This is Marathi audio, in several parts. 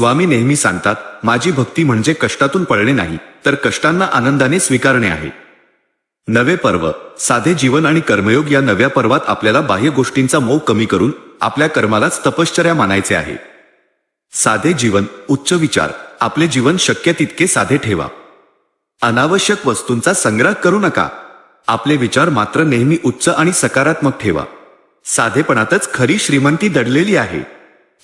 स्वामी नेहमी सांगतात माझी भक्ती म्हणजे कष्टातून पळणे नाही तर कष्टांना आनंदाने स्वीकारणे आहे. नवे पर्व साधे जीवन आणि कर्मयोग या नव्या पर्वात आपल्याला बाह्य गोष्टींचा मोह कमी करून आपल्या कर्मालाच तपश्चर्या मानायचे आहे. साधे जीवन उच्च विचार आपले जीवन शक्य तितके साधे ठेवा. अनावश्यक वस्तूंचा संग्रह करू नका. आपले विचार मात्र नेहमी उच्च आणि सकारात्मक ठेवा. साधेपणातच खरी श्रीमंती दडलेली आहे.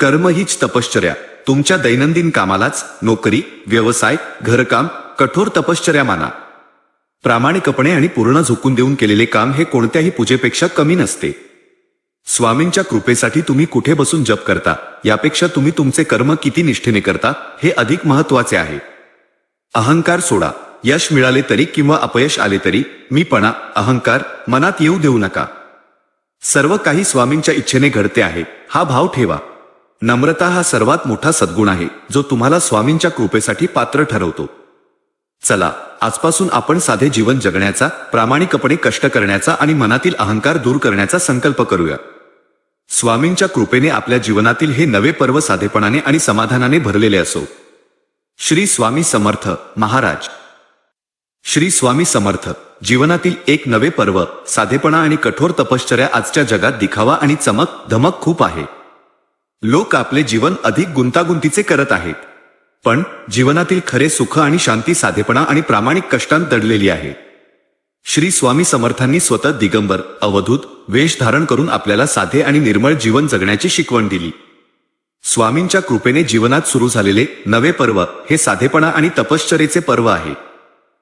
कर्म हीच तपश्चर्या. तुमच्या दैनंदिन कामालाच नोकरी व्यवसाय घरकाम कठोर तपश्चर्या माना प्रामाणिकपणे आणि पूर्ण झोकून देऊन केलेले काम हे कोणत्याही पूजेपेक्षा कमी नसते. स्वामींच्या कृपेसाठी तुम्ही कुठे बसून जप करता यापेक्षा तुम्ही तुमचे कर्म किती निष्ठेने करता हे अधिक महत्त्वाचे आहे. अहंकार सोडा यश मिळाले तरी किंवा अपयश आले तरी मीपणा अहंकार मनात येऊ देऊ नका. सर्व काही स्वामींच्या इच्छेने घडते आहे हा भाव ठेवा. नम्रता हा सर्वात मोठा सद्गुण आहे जो तुम्हाला स्वामींच्या कृपेसाठी पात्र ठरवतो. चला आजपासून आपण साधे जीवन जगण्याचा प्रामाणिकपणे कष्ट करण्याचा आणि मनातील अहंकार दूर करण्याचा संकल्प करूया. स्वामींच्या कृपेने आपल्या जीवनातील हे नवे पर्व साधेपणाने आणि समाधानाने भरलेले असो. श्री स्वामी समर्थ महाराज. श्री स्वामी समर्थ जीवनातील एक नवे पर्व साधेपणा आणि कठोर तपश्चर्या आजच्या जगात दिखावा आणि चमक धमक खूप आहे. लोक आपले जीवन अधिक गुंतागुंतीचे करत आहेत. पण जीवनातील खरे सुख आणि शांती साधेपणा आणि प्रामाणिक कष्टांत दडलेली आहे. श्री स्वामी समर्थांनी स्वतः दिगंबर अवधूत वेश धारण करून आपल्याला साधे आणि निर्मळ जीवन जगण्याची शिकवण दिली. स्वामींच्या कृपेने जीवनात सुरू झालेले नवे पर्व हे साधेपणा आणि तपश्चरेचे पर्व आहे.